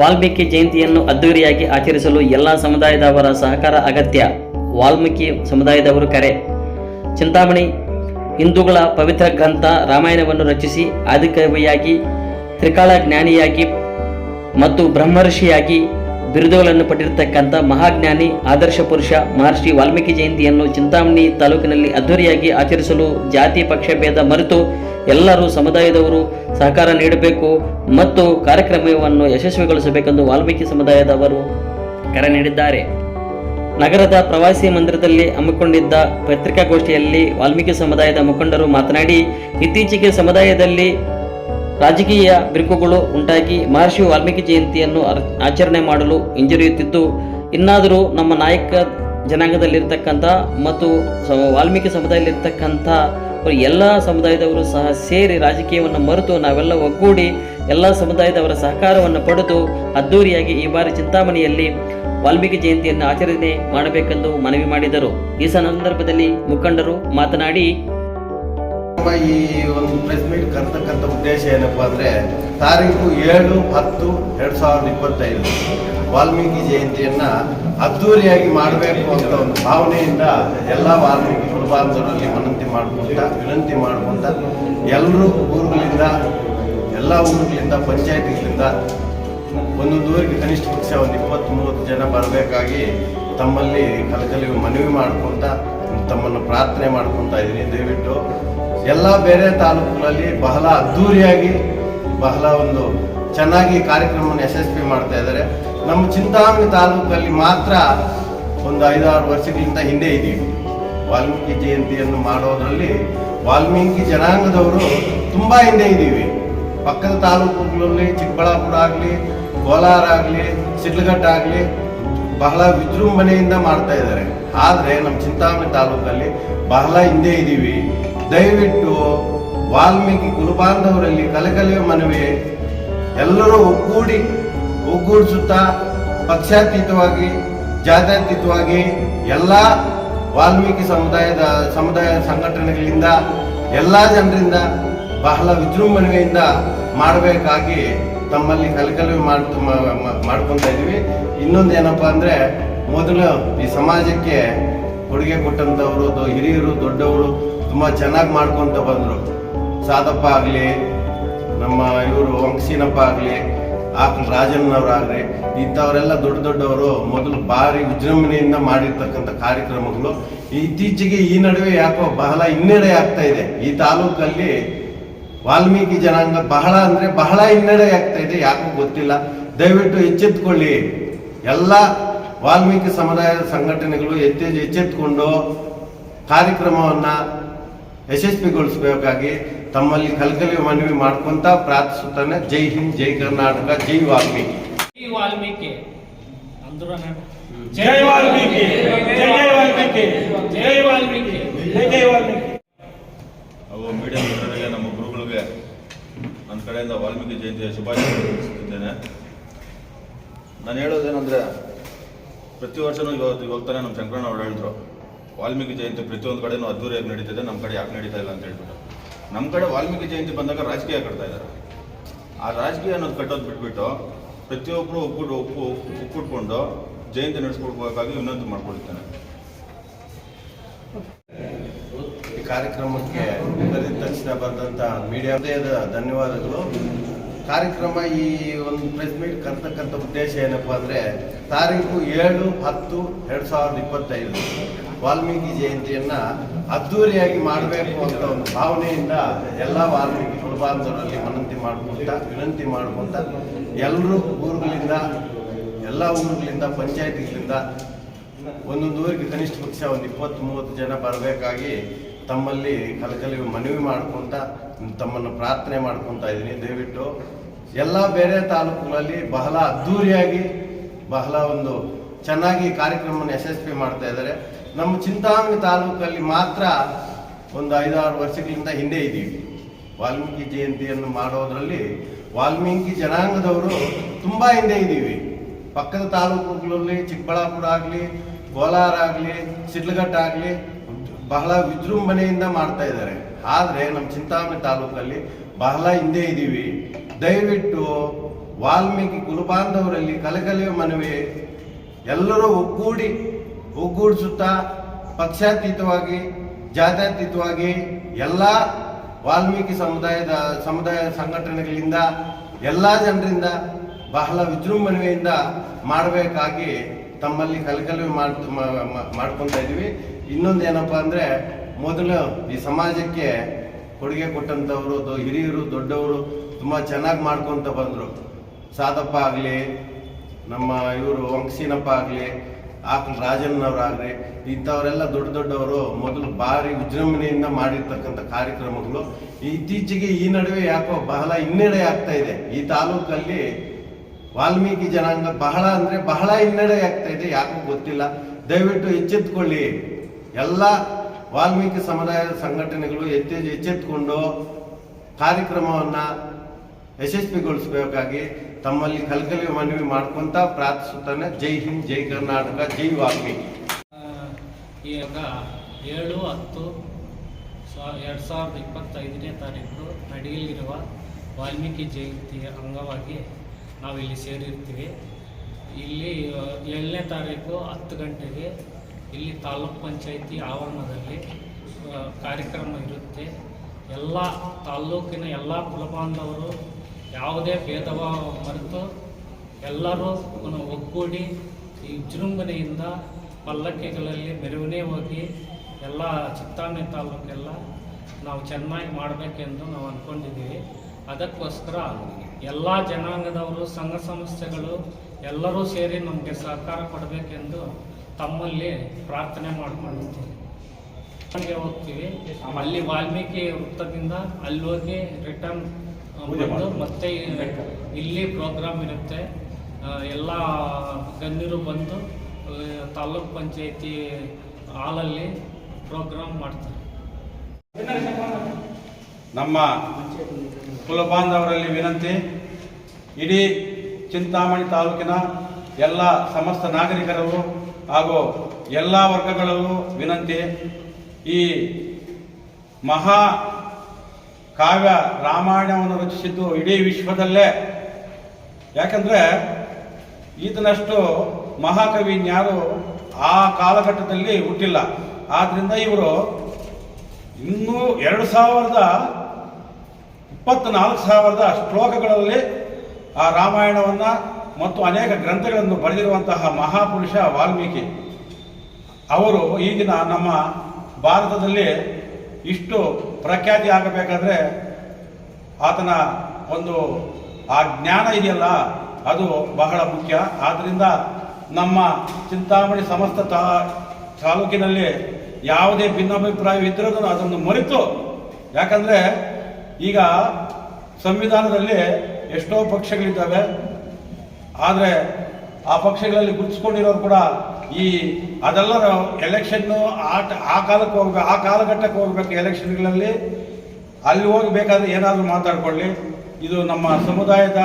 ವಾಲ್ಮೀಕಿ ಜಯಂತಿಯನ್ನು ಅದ್ದೂರಿಯಾಗಿ ಆಚರಿಸಲು ಎಲ್ಲ ಸಮುದಾಯದವರ ಸಹಕಾರ ಅಗತ್ಯ. ವಾಲ್ಮೀಕಿ ಸಮುದಾಯದವರು ಕರೆ. ಚಿಂತಾಮಣಿ, ಹಿಂದೂಗಳ ಪವಿತ್ರ ಗ್ರಂಥ ರಾಮಾಯಣವನ್ನು ರಚಿಸಿ ಆದಿಕವಿಯಾಗಿ ತ್ರಿಕಾಲ ಜ್ಞಾನಿಯಾಗಿ ಮತ್ತು ಬ್ರಹ್ಮರ್ಷಿಯಾಗಿ ಬಿರುದುಗಳನ್ನು ಪಟ್ಟಿರತಕ್ಕಂಥ ಮಹಾಜ್ಞಾನಿ, ಆದರ್ಶ ಪುರುಷ ಮಹರ್ಷಿ ವಾಲ್ಮೀಕಿ ಜಯಂತಿಯನ್ನು ಚಿಂತಾಮಣಿ ತಾಲೂಕಿನಲ್ಲಿ ಅದ್ದೂರಿಯಾಗಿ ಆಚರಿಸಲು ಜಾತಿ ಪಕ್ಷಭೇದ ಮರೆತು ಎಲ್ಲರೂ ಸಮುದಾಯದವರು ಸಹಕಾರ ನೀಡಬೇಕು ಮತ್ತು ಕಾರ್ಯಕ್ರಮವನ್ನು ಯಶಸ್ವಿಗೊಳಿಸಬೇಕೆಂದು ವಾಲ್ಮೀಕಿ ಸಮುದಾಯದವರು ಕರೆ ನೀಡಿದ್ದಾರೆ. ನಗರದ ಪ್ರವಾಸಿ ಮಂದಿರದಲ್ಲಿ ಹಮ್ಮಿಕೊಂಡಿದ್ದ ಪತ್ರಿಕಾಗೋಷ್ಠಿಯಲ್ಲಿ ವಾಲ್ಮೀಕಿ ಸಮುದಾಯದ ಮುಖಂಡರು ಮಾತನಾಡಿ, ಇತ್ತೀಚೆಗೆ ಸಮುದಾಯದಲ್ಲಿ ರಾಜಕೀಯ ಬಿರುಕುಗಳು ಉಂಟಾಗಿ ಮಹರ್ಷಿ ವಾಲ್ಮೀಕಿ ಜಯಂತಿಯನ್ನು ಆಚರಣೆ ಮಾಡಲು ಹಿಂಜರಿಯುತ್ತಿದ್ದು, ಇನ್ನಾದರೂ ನಮ್ಮ ನಾಯಕ ಜನಾಂಗದಲ್ಲಿರ್ತಕ್ಕಂಥ ಮತ್ತು ವಾಲ್ಮೀಕಿ ಸಮುದಾಯದಲ್ಲಿರ್ತಕ್ಕಂಥ ಎಲ್ಲ ಸಮುದಾಯದವರು ಸಹ ಸೇರಿ ರಾಜಕೀಯವನ್ನು ಮರೆತು ನಾವೆಲ್ಲ ಒಗ್ಗೂಡಿ ಎಲ್ಲ ಸಮುದಾಯದವರ ಸಹಕಾರವನ್ನು ಪಡೆದು ಅದ್ದೂರಿಯಾಗಿ ಈ ಬಾರಿ ಚಿಂತಾಮಣಿಯಲ್ಲಿ ವಾಲ್ಮೀಕಿ ಜಯಂತಿಯನ್ನು ಆಚರಣೆ ಮಾಡಬೇಕೆಂದು ಮನವಿ ಮಾಡಿದರು. ಈ ಸಂದರ್ಭದಲ್ಲಿ ಮುಖಂಡರು ಮಾತನಾಡಿ, ಈ ಒಂದು ಪ್ರೆಸ್ ಮೀಟ್ ಉದ್ದೇಶ ಏನಪ್ಪಾ ಅಂದ್ರೆ, ತಾರೀಕು ಏಳು ಹತ್ತು ಎರಡ್ ಇಪ್ಪತ್ತೈದು. ವಾಲ್ಮೀಕಿ ಜಯಂತಿಯನ್ನ ಅದ್ದೂರಿಯಾಗಿ ಮಾಡಬೇಕು ಅಂತ ಒಂದು ಭಾವನೆಯಿಂದ ಎಲ್ಲ ವಾಲ್ಮೀಕಿ ಕುಟುಂಬಾಂತರಲ್ಲಿ ಮನಂತಿ ಮಾಡ್ಕೊಂತ, ವಿನಂತಿ ಮಾಡ್ಕೊಂತ, ಎಲ್ಲರೂ ಊರುಗಳಿಂದ, ಎಲ್ಲ ಊರುಗಳಿಂದ, ಪಂಚಾಯತಿಗಳಿಂದ ಒಂದೊಂದು ಊರಿಗೆ ಕನಿಷ್ಠ ಪಕ್ಷ ಒಂದು ಇಪ್ಪತ್ತು ಮೂವತ್ತು ಜನ ಬರಬೇಕಾಗಿ ತಮ್ಮಲ್ಲಿ ಕಲಕಲಿ ಮನವಿ ಮಾಡ್ಕೊಂತ, ತಮ್ಮನ್ನು ಪ್ರಾರ್ಥನೆ ಮಾಡ್ಕೊತಾ ಇದ್ದೀನಿ. ದಯವಿಟ್ಟು ಎಲ್ಲ ಬೇರೆ ತಾಲೂಕುಗಳಲ್ಲಿ ಬಹಳ ಅದ್ಧೂರಿಯಾಗಿ ಬಹಳ ಒಂದು ಚೆನ್ನಾಗಿ ಕಾರ್ಯಕ್ರಮವನ್ನು ಯಶಸ್ವಿ ಮಾಡ್ತಾ ಇದ್ದಾರೆ. ನಮ್ಮ ಚಿಂತಾಮಣಿ ತಾಲೂಕಲ್ಲಿ ಮಾತ್ರ ಒಂದು ಐದಾರು ವರ್ಷಗಳಿಂದ ಹಿಂದೆ ಇದ್ದೀವಿ ವಾಲ್ಮೀಕಿ ಜಯಂತಿಯನ್ನು ಮಾಡೋದರಲ್ಲಿ ವಾಲ್ಮೀಕಿ ಜನಾಂಗದವರು ತುಂಬ ಹಿಂದೆ ಇದ್ದೀವಿ. ಪಕ್ಕದ ತಾಲೂಕುಗಳಲ್ಲಿ ಚಿಕ್ಕಬಳ್ಳಾಪುರ ಆಗಲಿ, ಕೋಲಾರ ಆಗಲಿ ಆಗಲಿ ಬಹಳ ವಿಜೃಂಭಣೆಯಿಂದ ಮಾಡ್ತಾ ಇದ್ದಾರೆ. ಆದರೆ ನಮ್ಮ ಚಿಂತಾಮಣಿ ತಾಲೂಕಲ್ಲಿ ಬಹಳ ಹಿಂದೆ ಇದ್ದೀವಿ. ದಯವಿಟ್ಟು ವಾಲ್ಮೀಕಿ ಗುರುಬಾಂಧವರಲ್ಲಿ ಕಲಕಲಿಯ ಮನವಿ ಎಲ್ಲರೂ ಒಗ್ಗೂಡಿ ಒಗ್ಗೂಡಿಸುತ್ತಾ, ಪಕ್ಷಾತೀತವಾಗಿ, ಜಾತ್ಯತೀತವಾಗಿ ಎಲ್ಲ ವಾಲ್ಮೀಕಿ ಸಮುದಾಯದ, ಸಮುದಾಯ ಸಂಘಟನೆಗಳಿಂದ, ಎಲ್ಲ ಜನರಿಂದ ಬಹಳ ವಿಜೃಂಭಣೆಯಿಂದ ಮಾಡಬೇಕಾಗಿ ತಮ್ಮಲ್ಲಿ ಕಲಕಲು ಮಾಡ್ಕೊತಾ ಇದ್ದೀವಿ. ಇನ್ನೊಂದು ಏನಪ್ಪ ಅಂದರೆ, ಮೊದಲು ಈ ಸಮಾಜಕ್ಕೆ ಕೊಡುಗೆ ಕೊಟ್ಟಂಥವರು ಹಿರಿಯರು, ದೊಡ್ಡವರು ತುಂಬ ಚೆನ್ನಾಗಿ ಮಾಡ್ಕೊತ ಬಂದರು. ಸಾದಪ್ಪ ಆಗಲಿ, ನಮ್ಮ ಇವರು ವಂಶೀನಪ್ಪ ಆಗಲಿ ಆಕಲ್ ರಾಜಣ್ಣವರಾಗ್ರಿ ಇಂಥವರೆಲ್ಲ ದೊಡ್ಡ ದೊಡ್ಡವರು ಮೊದಲು ಭಾರಿ ವಿಜೃಂಭಣೆಯಿಂದ ಮಾಡಿರ್ತಕ್ಕಂಥ ಕಾರ್ಯಕ್ರಮಗಳು. ಇತ್ತೀಚೆಗೆ ಈ ನಡುವೆ ಯಾಕೋ ಬಹಳ ಹಿನ್ನಡೆ ಆಗ್ತಾ ಇದೆ. ಈ ತಾಲೂಕಲ್ಲಿ ವಾಲ್ಮೀಕಿ ಜನಾಂಗ ಬಹಳ ಅಂದ್ರೆ ಬಹಳ ಹಿನ್ನಡೆ ಆಗ್ತಾ ಇದೆ, ಯಾಕೋ ಗೊತ್ತಿಲ್ಲ. ದಯವಿಟ್ಟು ಎಚ್ಚೆತ್ಕೊಳ್ಳಿ. ಎಲ್ಲ ವಾಲ್ಮೀಕಿ ಸಮುದಾಯದ ಸಂಘಟನೆಗಳು ಎತ್ತೆ ಎಚ್ಚೆತ್ಕೊಂಡು ಕಾರ್ಯಕ್ರಮವನ್ನ ಯಶಸ್ವಿಗೊಳಿಸಬೇಕಾಗಿ ತಮ್ಮಲ್ಲಿ ಕಲ್ಕಲಿ ಮನವಿ ಮಾಡ್ಕೊಂತ ಪ್ರಾರ್ಥಿಸುತ್ತಾನೆ. ಜೈ ಹಿಂದ್ ಜೈ ಕರ್ನಾಟಕ ಜೈ ವಾಲ್ಮೀಕಿ. ಜೈ ವಾಲ್ಮೀಕಿ. ಜೈ ವಾಲ್ಮೀಕಿ ಜೈ ಜೈ ವಾಲ್ಮೀಕಿ ಜೈ ವಾಲ್ಮೀಕಿ ಜೈ ಜೈ ವಾಲ್ಮೀಕಿ. ಹಾಗೂ ಮೀಡಿಯಾ ಮಿತ್ರರಿಗೆ ನಮ್ಮ ಗುರುಗಳಿಗೆ ನನ್ನ ಕಡೆಯಿಂದ ವಾಲ್ಮೀಕಿ ಜಯಂತಿಯ ಶುಭಾಶಯ ತಿಳಿಸುತ್ತಿದ್ದೇನೆ. ನಾನು ಹೇಳೋದೇನಂದ್ರೆ ಪ್ರತಿ ವರ್ಷನೂ ಇವತ್ತು ಇವಾಗ ತಾನೇ ನಮ್ಮ ಶಂಕರಣ್ಣ ಅವ್ರು ಹೇಳಿದ್ರು. ವಾಲ್ಮೀಕಿ ಜಯಂತಿ ಪ್ರತಿಯೊಂದು ಕಡೆನೂ ಅದ್ದೂರಿಯಾಗಿ ನಡೀತಿದೆ. ನಮ್ಮ ಕಡೆ ಯಾಕೆ ನಡೀತಾ ಇಲ್ಲ ಅಂತ ಹೇಳ್ಬಿಟ್ಟು. ನಮ್ಮ ಕಡೆ ವಾಲ್ಮೀಕಿ ಜಯಂತಿ ಬಂದಾಗ ರಾಜಕೀಯ ಕಟ್ತಾ ಇದ್ದಾರೆ. ಆ ರಾಜಕೀಯ ಅನ್ನೋದು ಕಟ್ಟೋದು ಬಿಟ್ಬಿಟ್ಟು ಪ್ರತಿಯೊಬ್ಬರು ಒಕ್ಕೂಟ ಒಪ್ಪು ಒಕ್ಕೂಟ್ಕೊಂಡು ಜಯಂತಿ ನಡೆಸ್ಕೊಡ್ಬೇಕಾಗಿ ವಿನಂತಿ ಮಾಡ್ಕೊಳ್ತೇನೆ. ಈ ಕಾರ್ಯಕ್ರಮಕ್ಕೆ ತಕ್ಷಣ ಬಂದಂತ ಮೀಡಿಯಾದ ಧನ್ಯವಾದಗಳು. ಕಾರ್ಯಕ್ರಮ ಈ ಒಂದು ಪ್ರೆಸ್ ಮೀಟ್ ಕರ್ತಕ್ಕಂಥ ಉದ್ದೇಶ ಏನಪ್ಪ ಅಂದರೆ ತಾರೀಕು ಏಳು ಹತ್ತು ಎರಡು ಸಾವಿರದ ಇಪ್ಪತ್ತೈದು. ವಾಲ್ಮೀಕಿ ಜಯಂತಿಯನ್ನ ಅದ್ದೂರಿಯಾಗಿ ಮಾಡಬೇಕು ಅಂತ ಒಂದು ಭಾವನೆಯಿಂದ ಎಲ್ಲ ವಾಲ್ಮೀಕಿ ಕುಟುಂಬಾಂತರಲ್ಲಿ ಮನಂತಿ ಮಾಡ್ಕೊಂತ, ವಿನಂತಿ ಮಾಡ್ಕೊಂತ, ಎಲ್ಲರೂ ಊರುಗಳಿಂದ, ಎಲ್ಲ ಊರುಗಳಿಂದ, ಪಂಚಾಯತಿಗಳಿಂದ ಒಂದೊಂದು ಊರಿಗೆ ಕನಿಷ್ಠ ಪಕ್ಷ ಒಂದು ಇಪ್ಪತ್ತು ಮೂವತ್ತು ಜನ ಬರಬೇಕಾಗಿ ತಮ್ಮಲ್ಲಿ ಕಲಕಲಿ ಮನವಿ ಮಾಡ್ಕೊಂತ, ತಮ್ಮನ್ನು ಪ್ರಾರ್ಥನೆ ಮಾಡ್ಕೊಂತ ಇದ್ದೀನಿ. ದಯವಿಟ್ಟು ಎಲ್ಲ ಬೇರೆ ತಾಲೂಕುಗಳಲ್ಲಿ ಬಹಳ ಅದ್ದೂರಿಯಾಗಿ, ಬಹಳ ಒಂದು ಚೆನ್ನಾಗಿ ಕಾರ್ಯಕ್ರಮವನ್ನು ಯಶಸ್ವಿ ಮಾಡ್ತಾ ಇದ್ದಾರೆ. ನಮ್ಮ ಚಿಂತಾಮಣಿ ತಾಲೂಕಲ್ಲಿ ಮಾತ್ರ ಒಂದು ಐದಾರು ವರ್ಷಗಳಿಂದ ಹಿಂದೆ ಇದ್ದೀವಿ. ವಾಲ್ಮೀಕಿ ಜಯಂತಿಯನ್ನು ಮಾಡೋದರಲ್ಲಿ ವಾಲ್ಮೀಕಿ ಜನಾಂಗದವರು ತುಂಬ ಹಿಂದೆ ಇದ್ದೀವಿ. ಪಕ್ಕದ ತಾಲೂಕುಗಳಲ್ಲಿ ಚಿಕ್ಕಬಳ್ಳಾಪುರ ಆಗಲಿ, ಕೋಲಾರ ಆಗಲಿ, ಸಿಡ್ಲಘಟ್ಟ ಆಗಲಿ ಬಹಳ ವಿಜೃಂಭಣೆಯಿಂದ ಮಾಡ್ತಾ ಇದ್ದಾರೆ. ಆದರೆ ನಮ್ಮ ಚಿಂತಾಮಣಿ ತಾಲೂಕಲ್ಲಿ ಬಹಳ ಹಿಂದೆ ಇದ್ದೀವಿ. ದಯವಿಟ್ಟು ವಾಲ್ಮೀಕಿ ಕುಲಬಾಂಧವರಲ್ಲಿ ಕಲಕಲೆಯ ಮನವಿ ಎಲ್ಲರೂ ಒಗ್ಗೂಡಿ ಒಗ್ಗೂಡಿಸುತ್ತಾ ಪಕ್ಷಾತೀತವಾಗಿ, ಜಾತ್ಯತೀತವಾಗಿ ಎಲ್ಲ ವಾಲ್ಮೀಕಿ ಸಮುದಾಯದ, ಸಮುದಾಯ ಸಂಘಟನೆಗಳಿಂದ, ಎಲ್ಲ ಜನರಿಂದ ಬಹಳ ವಿಜೃಂಭಣೆಯಿಂದ ಮಾಡಬೇಕಾಗಿ ತಮ್ಮಲ್ಲಿ ಕಲಕಲುವೆ ಮಾಡ್ತು ಮಾಡ್ಕೊತಾ ಇನ್ನೊಂದು ಏನಪ್ಪ ಅಂದರೆ, ಮೊದಲು ಈ ಸಮಾಜಕ್ಕೆ ಕೊಡುಗೆ ಕೊಟ್ಟಂಥವರು ಹಿರಿಯರು, ದೊಡ್ಡವರು ತುಂಬ ಚೆನ್ನಾಗಿ ಮಾಡ್ಕೊತ ಬಂದರು. ಸಾದಪ್ಪ ಆಗಲಿ, ನಮ್ಮ ಇವರು ವಂಶೀನಪ್ಪ ಆಗಲಿ ಆಕಲ್ ರಾಜಣ್ಣವರಾಗಲಿ ಇಂಥವರೆಲ್ಲ ದೊಡ್ಡ ದೊಡ್ಡವರು ಮೊದಲು ಭಾರಿ ವಿಜೃಂಭಣೆಯಿಂದ ಮಾಡಿರ್ತಕ್ಕಂಥ ಕಾರ್ಯಕ್ರಮಗಳು. ಇತ್ತೀಚೆಗೆ ಈ ನಡುವೆ ಯಾಕೋ ಬಹಳ ಹಿನ್ನಡೆ ಆಗ್ತಾ ಇದೆ. ಈ ತಾಲೂಕಲ್ಲಿ ವಾಲ್ಮೀಕಿ ಜನಾಂಗ ಬಹಳ ಅಂದ್ರೆ ಬಹಳ ಹಿನ್ನಡೆ ಆಗ್ತಾ ಇದೆ, ಯಾಕೋ ಗೊತ್ತಿಲ್ಲ. ದಯವಿಟ್ಟು ಎಚ್ಚೆತ್ಕೊಳ್ಳಿ. ಎಲ್ಲ ವಾಲ್ಮೀಕಿ ಸಮುದಾಯದ ಸಂಘಟನೆಗಳು ಎತ್ತೆ ಎಚ್ಚೆತ್ಕೊಂಡು ಕಾರ್ಯಕ್ರಮವನ್ನ ಯಶಸ್ವಿಗೊಳಿಸಬೇಕಾಗಿ ತಮ್ಮಲ್ಲಿ ಕಲ್ಕಲಿ ಮನವಿ ಮಾಡ್ಕೊಂತ ಪ್ರಾರ್ಥಿಸುತ್ತಾನೆ. ಜೈ ಹಿಂದ್, ಜೈ ಕರ್ನಾಟಕ, ಜೈ ವಾಲ್ಮೀಕಿ. ಈಗ ಏಳು, ಹತ್ತು ಎರಡು ಸಾವಿರದ ಇಪ್ಪತ್ತೈದನೇ ತಾರೀಕು ನಡೆಯಲಿರುವ ವಾಲ್ಮೀಕಿ ಜಯಂತಿಯ ಅಂಗವಾಗಿ ನಾವಿಲ್ಲಿ ಸೇರಿರ್ತೀವಿ. ಇಲ್ಲಿ ಏಳನೇ ತಾರೀಕು ಹತ್ತು ಗಂಟೆಗೆ ಇಲ್ಲಿ ತಾಲೂಕ್ ಪಂಚಾಯಿತಿ ಆವರಣದಲ್ಲಿ ಕಾರ್ಯಕ್ರಮ ಇರುತ್ತೆ. ಎಲ್ಲ ತಾಲ್ಲೂಕಿನ ಎಲ್ಲ ಕುಲಬಾಂಧವರು ಯಾವುದೇ ಭೇದಭಾವ ಮರೆತು ಎಲ್ಲರೂ ಒಗ್ಗೂಡಿ ಈ ವಿಜೃಂಭಣೆಯಿಂದ ಪಲ್ಲಕ್ಕಿಗಳಲ್ಲಿ ಹೋಗಿ ಎಲ್ಲ ಚಿತ್ತಾಮಣಿ ತಾಲೂಕೆಲ್ಲ ನಾವು ಚೆನ್ನಾಗಿ ಮಾಡಬೇಕೆಂದು ನಾವು ಅಂದ್ಕೊಂಡಿದ್ದೀವಿ ಅದಕ್ಕೋಸ್ಕರ ಎಲ್ಲ ಜನಾಂಗದವರು, ಸಂಘ ಸಂಸ್ಥೆಗಳು ಎಲ್ಲರೂ ಸೇರಿ ನಮಗೆ ಸಹಕಾರ ಕೊಡಬೇಕೆಂದು ತಮ್ಮಲ್ಲಿ ಪ್ರಾರ್ಥನೆ ಮಾಡ್ಕೊಂಡಿದ್ದೀವಿ. ಹೋಗ್ತೀವಿ. ಅಲ್ಲಿ ವಾಲ್ಮೀಕಿ ವೃತ್ತದಿಂದ ಅಲ್ಲಿ ಹೋಗಿ ರಿಟರ್ನ್ ಬಂದು ಮತ್ತೆ ಇಲ್ಲಿ ಪ್ರೋಗ್ರಾಮ್ ಇರುತ್ತೆ. ಎಲ್ಲ ಗಣ್ಯರು ಬಂದು ತಾಲೂಕು ಪಂಚಾಯತಿ ಹಾಲಲ್ಲಿ ಪ್ರೋಗ್ರಾಮ್ ಮಾಡ್ತಾರೆ. ನಮ್ಮ ಕುಲಬಾಂಧವರಲ್ಲಿ ವಿನಂತಿ ಇಡೀ ಚಿಂತಾಮಣಿ ತಾಲೂಕಿನ ಎಲ್ಲ ಸಮಸ್ತ ನಾಗರಿಕರು ಹಾಗೂ ಎಲ್ಲ ವರ್ಗಗಳಲ್ಲೂ ವಿನಂತಿ ಈ ಮಹಾ ಕಾವ್ಯ ರಾಮಾಯಣವನ್ನು ರಚಿಸಿದ್ದು ಇಡೀ ವಿಶ್ವದಲ್ಲೇ. ಯಾಕಂದ್ರೆ ಈತನಷ್ಟು ಮಹಾಕವಿ ಇನ್ಯಾರು ಆ ಕಾಲಘಟ್ಟದಲ್ಲಿ ಹುಟ್ಟಿಲ್ಲ. ಆದ್ರಿಂದ ಇವರು ಇನ್ನೂ ಎರಡು ಸಾವಿರದ ಇಪ್ಪತ್ನಾಲ್ಕು ಸಾವಿರದ ಶ್ಲೋಕಗಳಲ್ಲಿ ಆ ರಾಮಾಯಣವನ್ನ ಮತ್ತು ಅನೇಕ ಗ್ರಂಥಗಳನ್ನು ಬರೆದಿರುವಂತಹ ಮಹಾಪುರುಷ ವಾಲ್ಮೀಕಿ. ಅವರು ಈಗಿನ ನಮ್ಮ ಭಾರತದಲ್ಲಿ ಇಷ್ಟು ಪ್ರಖ್ಯಾತಿ ಆಗಬೇಕಾದ್ರೆ ಆತನ ಒಂದು, ಆ ಜ್ಞಾನ ಇದೆಯಲ್ಲ, ಅದು ಬಹಳ ಮುಖ್ಯ. ಆದ್ದರಿಂದ ನಮ್ಮ ಚಿಂತಾಮಣಿ ಸಮಸ್ತ ತಾ, ತಾಲೂಕಿನಲ್ಲಿ ಯಾವುದೇ ಭಿನ್ನಾಭಿಪ್ರಾಯವಿದ್ದರೂ ಅದನ್ನು ಮರೆತು, ಯಾಕಂದರೆ ಈಗ ಸಂವಿಧಾನದಲ್ಲಿ ಎಷ್ಟೋ ಪಕ್ಷಗಳಿದ್ದಾವೆ, ಆದರೆ ಆ ಪಕ್ಷಗಳಲ್ಲಿ ಗುರುತಿಸ್ಕೊಂಡಿರೋರು ಕೂಡ ಈ ಅದೆಲ್ಲ ಎಲೆಕ್ಷನ್ನು ಆಟ ಆ ಕಾಲಕ್ಕೆ ಹೋಗ್ಬೇಕು ಆ ಕಾಲಘಟ್ಟಕ್ಕೆ ಹೋಗ್ಬೇಕು ಎಲೆಕ್ಷನ್ಗಳಲ್ಲಿ. ಅಲ್ಲಿ ಹೋಗಬೇಕಾದ್ರೆ ಏನಾದರೂ ಮಾತಾಡ್ಕೊಳ್ಳಿ. ಇದು ನಮ್ಮ ಸಮುದಾಯದ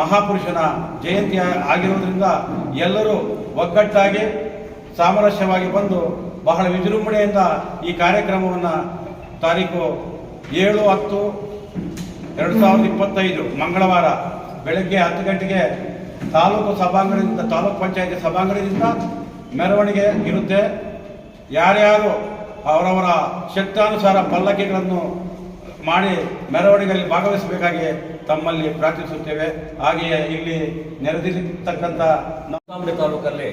ಮಹಾಪುರುಷನ ಜಯಂತಿ ಆಗಿರೋದ್ರಿಂದ ಎಲ್ಲರೂ ಒಗ್ಗಟ್ಟಾಗಿ, ಸಾಮರಸ್ಯವಾಗಿ ಬಂದು ಬಹಳ ವಿಜೃಂಭಣೆಯಿಂದ ಈ ಕಾರ್ಯಕ್ರಮವನ್ನು ತಾರೀಕು ಏಳು, ಹತ್ತು, ಎರಡು ಸಾವಿರದ ಇಪ್ಪತ್ತೈದು ಮಂಗಳವಾರ ಬೆಳಗ್ಗೆ ಹತ್ತು ಗಂಟೆಗೆ ತಾಲೂಕು ಸಭಾಂಗಣದಿಂದ, ತಾಲೂಕು ಪಂಚಾಯತಿ ಸಭಾಂಗಣದಿಂದ ಮೆರವಣಿಗೆ ಇರುತ್ತೆ. ಯಾರ್ಯಾರು ಅವರವರ ಶಕ್ತಾನುಸಾರ ಪಲ್ಲಕ್ಕಿಗಳನ್ನು ಮಾಡಿ ಮೆರವಣಿಗೆಯಲ್ಲಿ ಭಾಗವಹಿಸಬೇಕಾಗಿ ತಮ್ಮಲ್ಲಿ ಪ್ರಾರ್ಥಿಸುತ್ತೇವೆ. ಹಾಗೆಯೇ ಇಲ್ಲಿ ನೆರೆದಿರತಕ್ಕಂಥ ನಮ್ಮ ತಾಲೂಕಲ್ಲಿ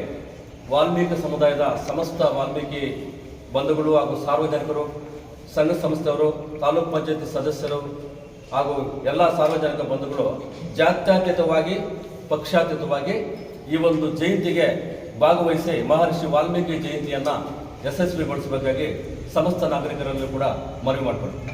ವಾಲ್ಮೀಕಿ ಸಮುದಾಯದ ಸಮಸ್ತ ವಾಲ್ಮೀಕಿ ಬಂಧುಗಳು ಹಾಗೂ ಸಾರ್ವಜನಿಕರು, ಸಂಘ ಸಂಸ್ಥೆಯವರು, ತಾಲೂಕು ಪಂಚಾಯತಿ ಸದಸ್ಯರು ಹಾಗೂ ಎಲ್ಲ ಸಾರ್ವಜನಿಕ ಬಂಧುಗಳು ಜಾತ್ಯತೀತವಾಗಿ ಪಕ್ಷಾತೀತವಾಗಿ ಈ ಒಂದು ಜಯಂತಿಗೆ ಭಾಗವಹಿಸಿ ಮಹರ್ಷಿ ವಾಲ್ಮೀಕಿ ಜಯಂತಿಯನ್ನು ಯಶಸ್ವಿಗೊಳಿಸಬೇಕಾಗಿ ಸಮಸ್ತ ನಾಗರಿಕರಲ್ಲೂ ಕೂಡ ಮನವಿ ಮಾಡಿಕೊಡ್ತೀನಿ